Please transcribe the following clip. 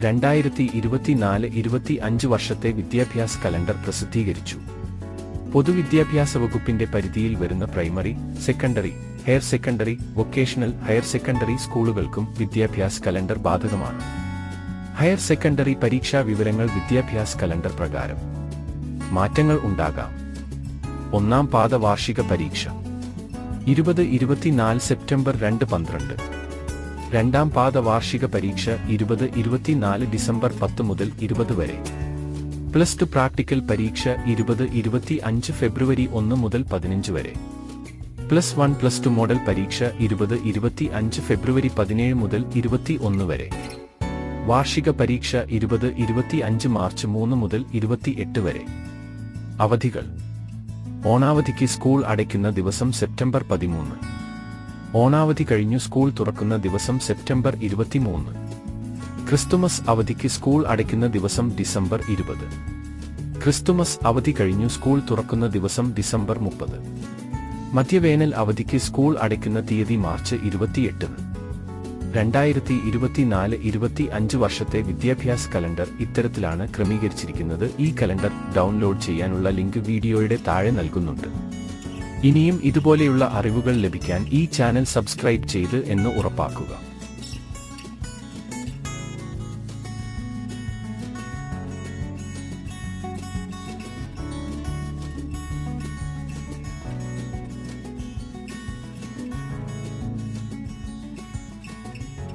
രണ്ടായിരത്തി ഇരുപത്തിനാല് ഇരുപത്തി അഞ്ച് വർഷത്തെ വിദ്യാഭ്യാസ കലണ്ടർ പ്രസിദ്ധീകരിച്ചു. പൊതുവിദ്യാഭ്യാസ വകുപ്പിന്റെ പരിധിയിൽ വരുന്ന primary secondary higher secondary vocational higher secondary സ്കൂളുകൾക്കും വിദ്യാഭ്യാസ കലണ്ടർ ബാധകമാണ്. ഹയർ സെക്കൻഡറി പരീക്ഷാ വിവരങ്ങൾ വിദ്യാഭ്യാസ കലണ്ടർ പ്രകാരം. മാറ്റങ്ങൾ ഉണ്ടാകാം. ഒന്നാം പാദ വാർഷിക പരീക്ഷ. ഇരുപത് ഇരുപത്തിനാല് സെപ്റ്റംബർ രണ്ട് പന്ത്രണ്ട്. രണ്ടാം പാദ വാർഷിക പരീക്ഷ ഇരുപത് ഇരുപത്തിനാല് ഡിസംബർ പത്ത് മുതൽ ഇരുപത് വരെ. പ്ലസ് ടു പ്രാക്ടിക്കൽ പരീക്ഷ ഇരുപത് ഇരുപത്തി അഞ്ച് ഫെബ്രുവരി ഒന്ന് മുതൽ പതിനഞ്ച് വരെ. Plus one plus two model പരീക്ഷ ഇരുപത് ഇരുപത്തി അഞ്ച് ഫെബ്രുവരി പതിനേഴ് മുതൽ ഇരുപത്തി ഒന്ന് വരെ. വാർഷിക പരീക്ഷ ഇരുപത് ഇരുപത്തി അഞ്ച് മാർച്ച് മൂന്ന് മുതൽ ഇരുപത്തി എട്ട് വരെ. അവധികൾ. ഓണാവധിക്ക് സ്കൂൾ അടയ്ക്കുന്ന ദിവസം സെപ്റ്റംബർ പതിമൂന്ന്. ഓണാവധി കഴിഞ്ഞു സ്കൂൾ തുറക്കുന്ന ദിവസം സെപ്റ്റംബർ ഇരുപത്തിമൂന്ന്. ക്രിസ്തുമസ് അവധിക്ക് സ്കൂൾ അടയ്ക്കുന്ന ദിവസം ഡിസംബർ ഇരുപത്. ക്രിസ്തുമസ് അവധി കഴിഞ്ഞു സ്കൂൾ തുറക്കുന്ന ദിവസം ഡിസംബർ മുപ്പത്. മധ്യവേനൽ അവധിക്ക് സ്കൂൾ അടയ്ക്കുന്ന തീയതി മാർച്ച് ഇരുപത്തിയെട്ട്. രണ്ടായിരത്തി ഇരുപത്തിനാല് ഇരുപത്തി അഞ്ച് വർഷത്തെ വിദ്യാഭ്യാസ കലണ്ടർ ഇത്തരത്തിലാണ് ക്രമീകരിച്ചിരിക്കുന്നത്. ഈ കലണ്ടർ ഡൗൺലോഡ് ചെയ്യാനുള്ള ലിങ്ക് വീഡിയോയുടെ താഴെ നൽകുന്നുണ്ട്. ഇനിയും ഇതുപോലെയുള്ള അറിവുകൾ ലഭിക്കാൻ ഈ ചാനൽ സബ്സ്ക്രൈബ് ചെയ്ത് എന്ന് ഉറപ്പാക്കുക